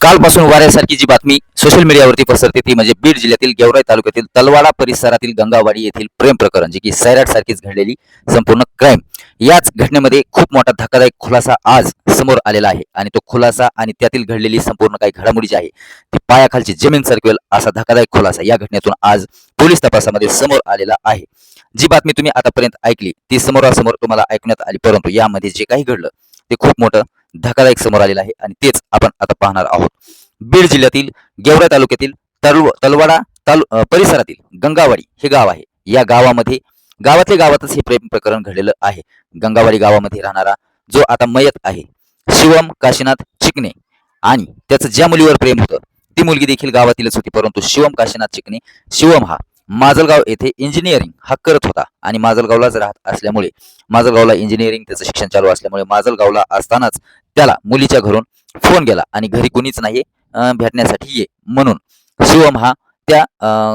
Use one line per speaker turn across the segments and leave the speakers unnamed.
कालपासून वाऱ्यासारखी जी बातमी सोशल मीडियावरती पसरते ती म्हणजे बीड जिल्ह्यातील गेवराई तालुक्यातील तलवाडा परिसरातील गंगावाडी येथील प्रेम प्रकरण जे की सैराट सारखीच घडलेली संपूर्ण क्राईम याच घटनेमध्ये खूप मोठा धक्कादायक खुलासा आज समोर आलेला आहे आणि तो खुलासा आणि त्यातील घडलेली संपूर्ण काही घडामोडी जी आहे ती पायाखालची जमीन सरकवेल असा धक्कादायक खुलासा या घटनेतून आज पोलीस तपासामध्ये समोर आलेला आहे. जी बातमी तुम्ही आतापर्यंत ऐकली ती समोरासमोर तुम्हाला ऐकण्यात आली परंतु यामध्ये जे काही घडलं ते खूप मोठं धक्कादायक समोर आलेलं आहे आणि तेच आपण आता पाहणार आहोत. बीड जिल्ह्यातील गेवरा तालुक्यातील तलव तलवाडा तालु परिसरातील गंगावाडी हे गाव आहे. या गावामध्ये गावातल्या गावातच हे प्रेम प्रकरण घडलेलं आहे. गंगावाडी गावामध्ये राहणारा जो आता मयत आहे शिवम काशीनाथ चिकणे आणि त्याचं ज्या मुलीवर प्रेम होतं ती मुलगी देखील गावातीलच होती परंतु शिवम काशीनाथ चिकणे शिवम हा माजलगाव येथे इंजिनिअरिंग हा करत होता. आणि माजलगावलाच राहत असल्यामुळे माजलगावला इंजिनिअरिंग त्याचं शिक्षण चालू असल्यामुळे माजलगावला असतानाच त्याला मुलीच्या घरून फोन गेला आणि घरी कुणीच नाही भेटण्यासाठी ये म्हणून. शिवम हा त्या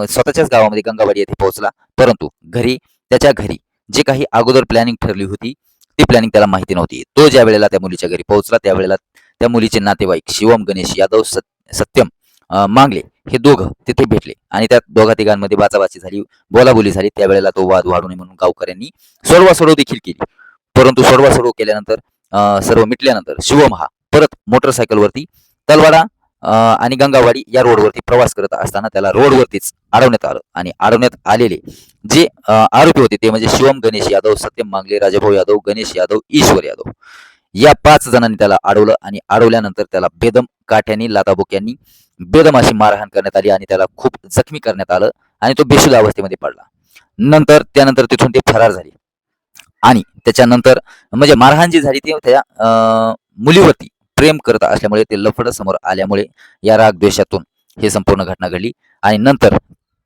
स्वतःच्याच गावामध्ये गंगावाडी येथे पोहोचला. परंतु घरी त्याच्या घरी जे काही अगोदर प्लॅनिंग ठरली होती ती प्लॅनिंग त्याला माहिती नव्हती. तो ज्या वेळेला त्या मुलीच्या घरी पोहोचला त्यावेळेला त्या मुलीचे नातेवाईक शिवम गणेश यादव सत्यम मांगले. हे दोघं तिथे भेटले. आणि त्या दोघा तिघांमध्ये बाचाबाची झाली बोलाबोली झाली. त्यावेळेला तो वाद वाढू नये म्हणून गावकऱ्यांनी सोडवासोडव देखील केली. परंतु सोडवासोडव केल्यानंतर सर्व मिटल्यानंतर शिवम हा परत मोटरसायकलवरती तलवाडा आणि गंगावाडी या रोडवरती प्रवास करत असताना त्याला रोडवरतीच अडवण्यात आलं. आणि अडवण्यात आलेले जे आरोपी होते ते म्हणजे शिवम गणेश यादव सत्यम मांगले राजाभाऊ यादव गणेश यादव ईश्वर यादव. या पाच जणांनी त्याला अडवलं आणि अडवल्यानंतर त्याला बेदम काठ्यांनी लाताबुक्यांनी बेदम अशी मारहाण करण्यात आली आणि त्याला खूप जखमी करण्यात आलं आणि तो बेशुद्ध अवस्थेमध्ये पडला. नंतर त्यानंतर तिथून ते फरार झाले. आणि त्याच्यानंतर म्हणजे मारहाण जी झाली ती त्या मुलीवरती प्रेम करत असल्यामुळे ते लफड समोर आल्यामुळे या राग द्वेषातून हे संपूर्ण घटना घडली. आणि नंतर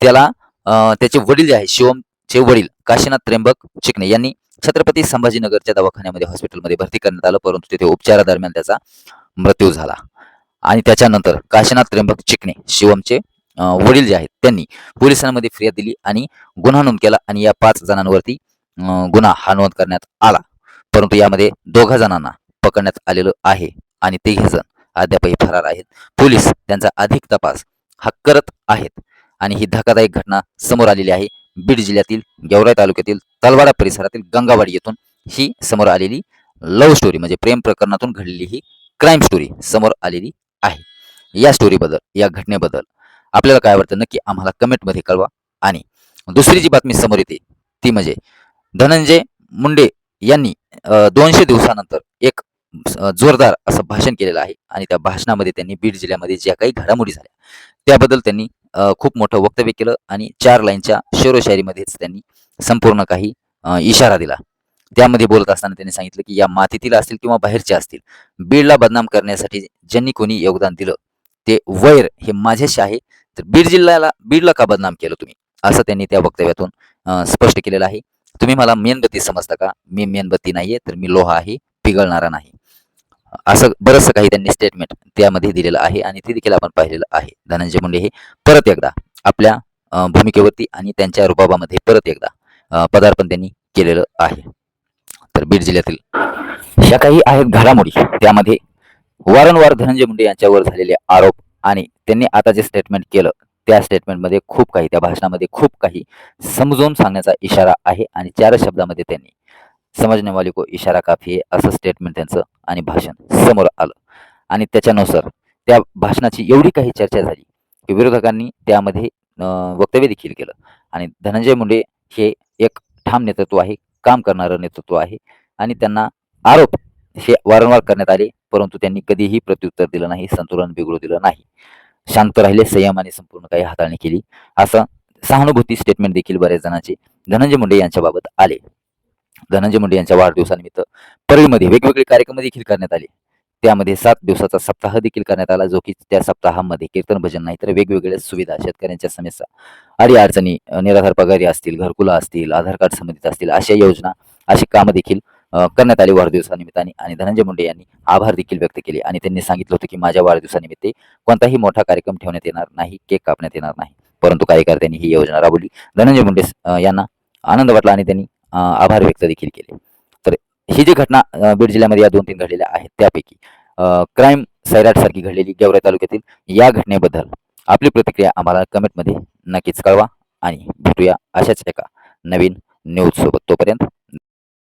त्याला त्याचे वडील जे आहे शिवमचे वडील काशीनाथ त्र्यंबक चिकणे यांनी छत्रपती संभाजीनगरच्या दवाखान्यामध्ये हॉस्पिटलमध्ये भरती करण्यात आलं परंतु तिथे उपचारादरम्यान त्याचा मृत्यू झाला. आणि त्याच्यानंतर काशीनाथ त्र्यंबक चिकणे शिवमचे वडील जे आहेत त्यांनी पोलिसांमध्ये फिर्याद दिली आणि गुन्हा नोंद केला आणि या पाच जणांवरती गुन्हा हा नोंद करण्यात आला. परंतु यामध्ये दोघा जणांना पकडण्यात आलेलं आहे आणि तेही जण अद्यापही फरार आहेत. पोलीस त्यांचा अधिक तपास हा करत आहेत आणि ही धक्कादायक घटना समोर आलेली आहे. बीड जिल्ह्यातील गेवराई तालुक्यातील तलवाडा परिसरातील गंगावाडी येथून ही समोर आलेली लव्ह स्टोरी म्हणजे प्रेम प्रकरणातून घडलेली ही क्राईम स्टोरी समोर आलेली आहे. या स्टोरीबद्दल या घटनेबद्दल आपल्याला काय वाटतं नक्की आम्हाला कमेंटमध्ये कळवा. आणि दुसरी जी बातमी समोर येते ती म्हणजे धनंजय मुंडे यांनी दोनशे दिवसानंतर एक जोरदार असं भाषण केलेलं आहे. आणि त्या भाषणामध्ये त्यांनी बीड जिल्ह्यामध्ये ज्या काही घडामोडी झाल्या त्याबद्दल त्यांनी खूप मोठं वक्तव्य केलं आणि चार लाईनच्या शेरोशायरीमध्येच त्यांनी संपूर्ण काही इशारा दिला. त्यामध्ये बोलत असताना त्यांनी सांगितलं की या मातीतील असतील किंवा बाहेरचे असतील बीडला बदनाम करण्यासाठी ज्यांनी कोणी योगदान दिलं ते वैर हे माझ्याशी आहे तर बीड जिल्ह्याला बीडला का बदनाम केलं तुम्ही? असं त्यांनी त्या वक्तव्यातून स्पष्ट केलेलं आहे. तुम्ही मला मेणबत्ती समजता का? मी मेणबत्ती नाहीये तर मी लोहा आहे पिघळणारा नाही. असं बरंचसं काही त्यांनी स्टेटमेंट त्यामध्ये दिलेलं आहे आणि ते देखील आपण पाहिलेलं आहे. धनंजय मुंडे हे परत एकदा आपल्या भूमिकेवरती आणि त्यांच्या रुबाबामध्ये परत एकदा पदार्पण त्यांनी केलेलं आहे. तर बीड जिल्ह्यातील ह्या काही आहेत घडामोडी त्यामध्ये वारंवार धनंजय मुंडे यांच्यावर झालेले आरोप आणि त्यांनी आता जे स्टेटमेंट केलं त्या स्टेटमेंटमध्ये खूप काही त्या भाषणामध्ये खूप काही समजून सांगण्याचा इशारा आहे आणि चार शब्दामध्ये त्यांनी समजने वाली को इशारा काफी आहे असं स्टेटमेंट त्यांचं आणि भाषण समोर आलं. आणि त्याच्यानुसार त्या भाषणाची एवढी काही चर्चा झाली की विरोधकांनी त्यामध्ये वक्तव्य देखील केलं. आणि धनंजय मुंडे हे एक ठाम नेतृत्व आहे काम करणारं नेतृत्व आहे आणि त्यांना आरोप हे वारंवार करण्यात आले परंतु त्यांनी कधीही प्रत्युत्तर दिलं नाही संतुलन बिघडू दिलं नाही. शांत राहिले संयमाने संपूर्ण काही हाताळणी केली. असं सहानुभूती स्टेटमेंट देखील बऱ्याच जणांचे धनंजय मुंडे यांच्याबाबत आले. धनंजय मुंडे यांच्या वाढदिवसानिमित्त परळीमध्ये वेगवेगळे कार्यक्रम देखील करण्यात आले. त्यामध्ये सात दिवसाचा सप्ताह देखील करण्यात आला जो की त्या सप्ताहामध्ये कीर्तन भजन नाही तर वेगवेगळ्या सुविधा शेतकऱ्यांच्या समस्या अडी अडचणी निराधार पगारी असतील घरकुला असतील आधार कार्ड संबंधित असतील अशा योजना अशी कामं देखील करण्यात आली वाढदिवसानिमित्ताने आणि धनंजय मुंडे यांनी आभार देखील व्यक्त केले आणि त्यांनी सांगितलं होतं की माझ्या वाढदिवसानिमित्त कोणताही मोठा कार्यक्रम ठेवण्यात येणार नाही केक कापण्यात येणार नाही. परंतु कार्यकर्त्यांनी ही योजना राबवली. धनंजय मुंडे यांना आनंद वाटला आणि त्यांनी आभार व्यक्त देखील केले. तर ही जी घटना बीड जिल्ह्यामध्ये या दोन तीन घडलेल्या आहेत त्यापैकी क्राईम सैराटसारखी घडलेली गेवराई तालुक्यातील या घटनेबद्दल आपली प्रतिक्रिया आम्हाला कमेंटमध्ये नक्कीच कळवा आणि भेटूया अशाच एका नवीन न्यूजसोबत तोपर्यंत